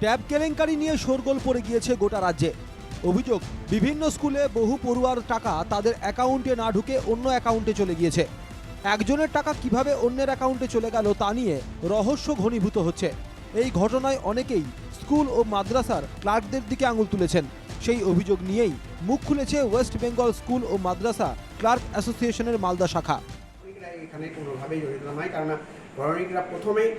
Tab কেলেঙ্কারি নিয়ে শোরগোল পড়ে গিয়েছে গোটা রাজ্যে। অভিযোগ, বিভিন্ন স্কুলে বহু পড়ুয়ার টাকা তাদের অ্যাকাউন্টে না ঢুকে অন্য অ্যাকাউন্টে চলে গিয়েছে। একজনের টাকা কীভাবে অন্যের অ্যাকাউন্টে চলে গেল তা নিয়ে রহস্য ঘনীভূত হচ্ছে। এই ঘটনায় অনেকেই স্কুল ও মাদ্রাসার ক্লার্কদের দিকে আঙুল তুলেছেন। সেই অভিযোগ নিয়েই মুখ খুলেছে ওয়েস্ট বেঙ্গল স্কুল ও মাদ্রাসা ক্লার্ক অ্যাসোসিয়েশনের মালদা শাখা। এখানে কোনোভাবেই জড়িত নয় প্রথমেই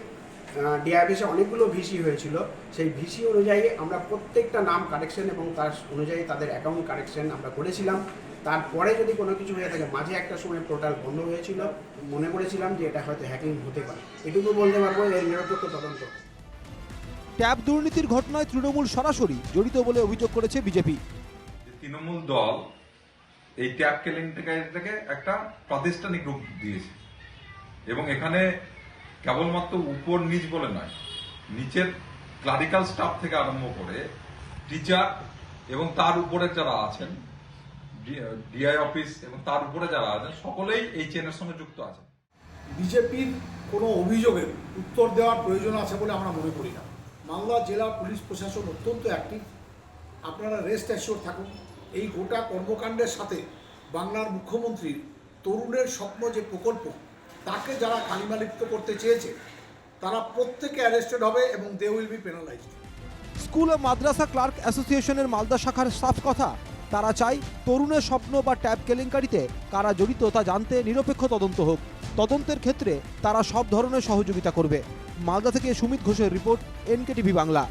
ডিআইবিসে অনেকগুলো ভিসি হয়েছিল। সেই ভিসি অনুযায়ী আমরা প্রত্যেকটা নাম কারেকশন এবং তার অনুযায়ী তাদের অ্যাকাউন্ট কারেকশন আমরা করেছিলাম। তারপরে যদি কোনো কিছু হয়ে থাকে মাঝে একটা সময় পোর্টাল বন্ধ হয়েছিল। মনে করেছিলাম যে এটা হয়তো হ্যাকিং হতে পারে। এটুকু বলতে পারব এর নিরপেক্ষ তদন্ত। ট্যাব দুর্নীতির ঘটনায় তৃণমূল সরাসরি জড়িত বলে অভিযোগ করেছে বিজেপি। যে তৃণমূল দল এই ট্যাব কেলেঙ্কারিটাকে একটা প্রাতিষ্ঠানিক রূপ দিয়েছে। এবং এখানে কেবলমাত্র উপর নিচ বলে নয়, নিচের ক্লারিক্যাল স্টাফ থেকে আরম্ভ করে টিচার এবং তার উপরে যারা আছেন ডিআই অফিস এবং তার উপরে যারা আছেন, সকলেই এই চেনের সঙ্গে যুক্ত আছেন। বিজেপির কোনো অভিযোগের উত্তর দেওয়ার প্রয়োজন আছে বলে আমরা মনে করি না। মালদা জেলা পুলিশ প্রশাসন অত্যন্ত অ্যাক্টিভ আপনারা রেস্ট অ্যাসিওর থাকুন, এই গোটা কর্মকাণ্ডের সাথে বাংলার মুখ্যমন্ত্রীর তরুণের স্বপ্ন যে প্রকল্প তাকে যারা কালিমালিপ্ত করতে চেয়েছে, তারা প্রত্যেকে অ্যারেস্টেড হবে এবং they will be penalised school O Madrasa clerk অ্যাসোসিয়েশনের মালদা শাখার সাফ কথা, তারা চায় তরুণের স্বপ্ন বা ট্যাব কেলেঙ্কারিতে কারা জড়িত তা জানতে নিরপেক্ষ তদন্ত হোক। তদন্তের ক্ষেত্রে তারা সব ধরনের সহযোগিতা করবে। মালদা থেকে সুমিত ঘোষের রিপোর্ট এনকে টিভি বাংলা।